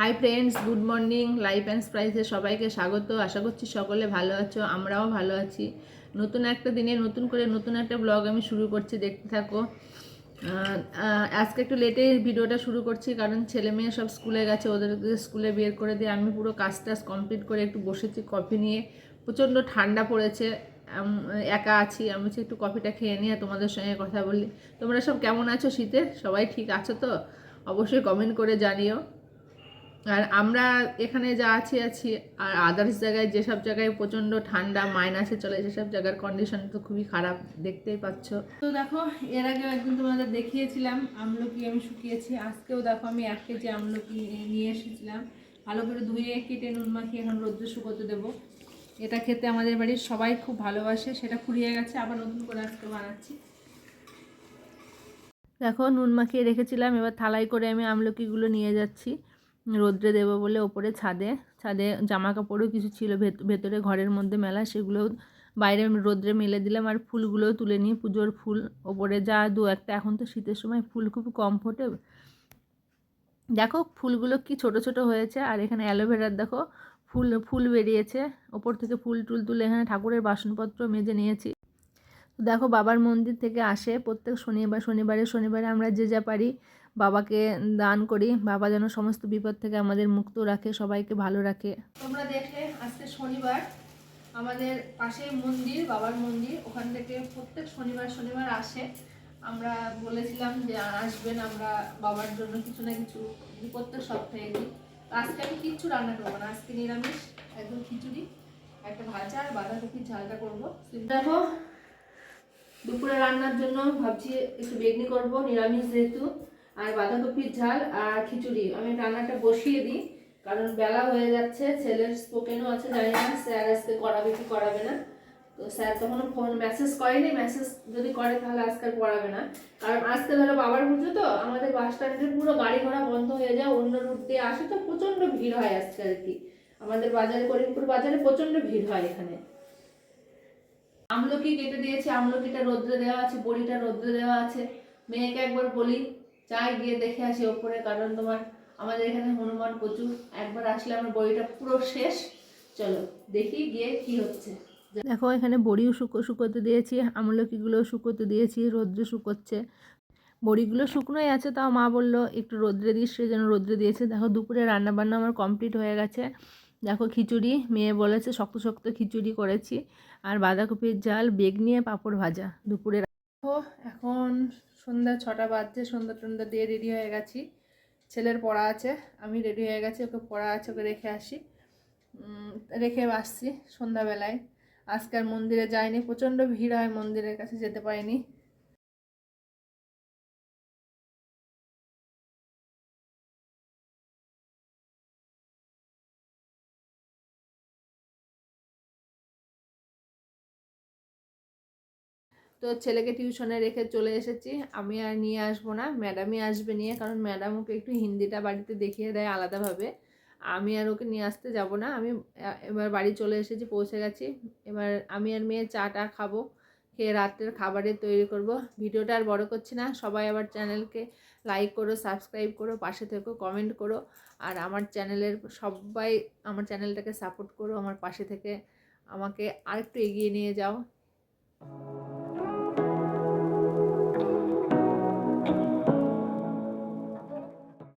Hi friends good morning life and স্প্রাইসে সবাইকে স্বাগত। আশা করছি সকলে ভালো আছো, আমরাও ভালো আছি। নতুন একটা দিনে নতুন করে নতুন একটা ব্লগ আমি শুরু করছি, দেখতে থাকো। আজকে একটু লেটে ভিডিওটা শুরু করছি, কারণ ছেলে মেয়ে সব স্কুলে গেছে, ওদেরকে স্কুলে বের করে দিয়ে আমি পুরো কাজ টাজ কমপ্লিট করে একটু বসেছি কফি নিয়ে। প্রচণ্ড ঠান্ডা পড়েছে একা আছি, আমি হচ্ছে একটু কফিটা খেয়ে নিয়ে তোমাদের সঙ্গে কথা বলি। তোমরা সব কেমন আছো শীতে? সবাই ঠিক আছো তো? অবশ্যই কমেন্ট করে জানিও। আর আমরা এখানে যা আছি আছি। আর আদার্স জায়গায় যেসব জায়গায় প্রচণ্ড ঠান্ডা মাইনাসে চলে, সেসব জায়গার কন্ডিশন তো খুবই খারাপ, দেখতেই পাচ্ছ। তো দেখো, এর আগে একদিন তোমাদের দেখিয়েছিলাম, আমলকি আমি শুকিয়েছি। আজকেও দেখো আমি এক কেজি আমলকি নিয়ে এসেছিলাম। ভালো করে ধুয়ে কেটে নুন মাখিয়ে এখন রোদ্রে শুকোতে দেবো। এটা খেতে আমাদের বাড়ির সবাই খুব ভালোবাসে, সেটা ফুরিয়ে গেছে, আবার নতুন করে আজকে বানাচ্ছি। দেখো, নুন মাখিয়ে রেখেছিলাম, এবার থালাই করে আমি আমলকিগুলো নিয়ে যাচ্ছি। রোদ্রে দেবো বলে ওপরে ছাদে ছাদে জামা কাপড়ও কিছু ছিল, ভেত- ভেতরে ঘরের মধ্যে মেলা, সেগুলো বাইরে রোদ্রে মেলে দিলাম আর ফুলগুলোও তুলে নিই, পুজোর ফুল ওপরে যা দু একটা, এখন তো শীতের সময় ফুল খুব কম ফোটে। দেখো ফুলগুলো কি ছোট ছোট হয়েছে আর এখানে অ্যালোভেরার দেখো ফুল ফুল বেরিয়েছে, ওপর থেকে ফুল টুল তুলে এখানে ঠাকুরের বাসনপত্র মেজে নিয়েছি। দেখো বাবার মন্দির থেকে আসে প্রত্যেক শনিবার, শনিবারে শনিবারে আমরা যে যা পারি বাবাকে দান করি। বাবা যেন সমস্ত বিপদ থেকে আমাদের মুক্ত রাখে, সবাইকে ভালো রাখে। তোমরা দেখলে আজকে শনিবার আমাদের পাশে মন্দির, বাবার মন্দির। ওখান থেকে প্রত্যেক শনিবার শনিবার আসে। আমরা বলেছিলাম যে আসবেন, আমরা বাবার জন্য কিছু না কিছু প্রত্যেক সপ্তাহে দিই আজকে আমি কিচ্ছু রান্না করব না। আজকে নিরামিষ, একদম খিচুড়ি, একটা ভাজা আর বাঁধাকপির ঝালটা করব। দেখো, দুপুরে রান্নার জন্য ভাবছি একটু বেগনি করব, নিরামিষ যেহেতু। আর বাঁধাকপির ঝাল আর খিচুড়ি। আমি রান্নাটা বসিয়ে দিই, কারণ বেলা হয়ে যাচ্ছে, ছেলের স্পোকেনও আছে, জানি না, স্যার আজকে করাবে কি করাবে না। তো স্যার তখনও ফোন মেসেজ করেনি মেসেজ যদি করে তাহলে আজকে পড়াবে না। কারণ আজকে ধরো বাবার পুজো তো, আমাদের বাস স্ট্যান্ডে পুরো গাড়ি ঘোড়া বন্ধ হয়ে যায়, অন্য রুট দিয়ে আসে তো প্রচণ্ড ভিড় হয় আজকে আর কি। আমাদের বাজারে, করিমপুর বাজারে প্রচণ্ড ভিড় হয় এখানে। আমলকি কেটে দিয়েছি, আমলকিটা রোদ্রে দেওয়া আছে, বড়িটা রোদ্রে দেওয়া আছে। মেয়েকে একবার বলি যাই গিয়ে দেখে আসি ওপরে কারণ তোমার আমাদের এখানে হনুমান প্রচুর একবার আসলে আমার বড়িটা পুরো শেষ। চলো দেখি গিয়ে কি হচ্ছে। দেখো এখানে বড়িও শুকো শুকোতে দিয়েছি আমলকিগুলোও শুকোতে দিয়েছি রোদ্রে শুকোচ্ছে। বড়িগুলো শুকনোই আছে তাও মা বলল একটু রোদ্রে দিস সে যেন রোদ্রে দিয়েছে। দেখো দুপুরে রান্না বান্না আমার কমপ্লিট হয়ে গেছে। দেখো খিচুড়ি মেয়ে বলেছে শক্ত শক্ত খিচুড়ি করেছি। আর বাঁধাকপির জাল বেগ নিয়ে পাঁপড় ভাজা দুপুরে দেখো এখন সন্ধ্যা ছটা বাজছে, সন্ধ্যা টন্ধ্যা দিয়ে রেডি হয়ে গেছি। ছেলের পড়া আছে, আমি রেডি হয়ে গেছি, ওকে পড়া আছে, ওকে রেখে আসি। রেখে আসছি সন্ধ্যাবেলায়। আজকাল মন্দিরে যাইনি, প্রচণ্ড ভিড় হয় মন্দিরের কাছে যেতে পারিনি। তো ছেলেকে টিউশনে রেখে চলে এসেছি। আমি আর নিয়ে আসব না। ম্যাডামই আসবে নিয়ে, কারণ ম্যাডাম ওকে একটু হিন্দিটা বাড়িতে দেখিয়ে দেয় আলাদাভাবে। আমি আর ওকে নিয়ে আসতে যাব না। আমি এবার বাড়ি চলে এসেছি, পৌঁছে গেছি। এবার আমি আর মেয়ে চাটা খাব, খেয়ে রাত্রের খাবারের তৈরি করব। ভিডিওটা আর বড় করছি না। সবাই আবার চ্যানেলকে লাইক করো, সাবস্ক্রাইব করো, পাশে থেকো, কমেন্ট করো। আর আমার চ্যানেলের সবাই আমার চ্যানেলটাকে সাপোর্ট করো, আমার পাশে থেকে আমাকে আরেকটু এগিয়ে নিয়ে যাও।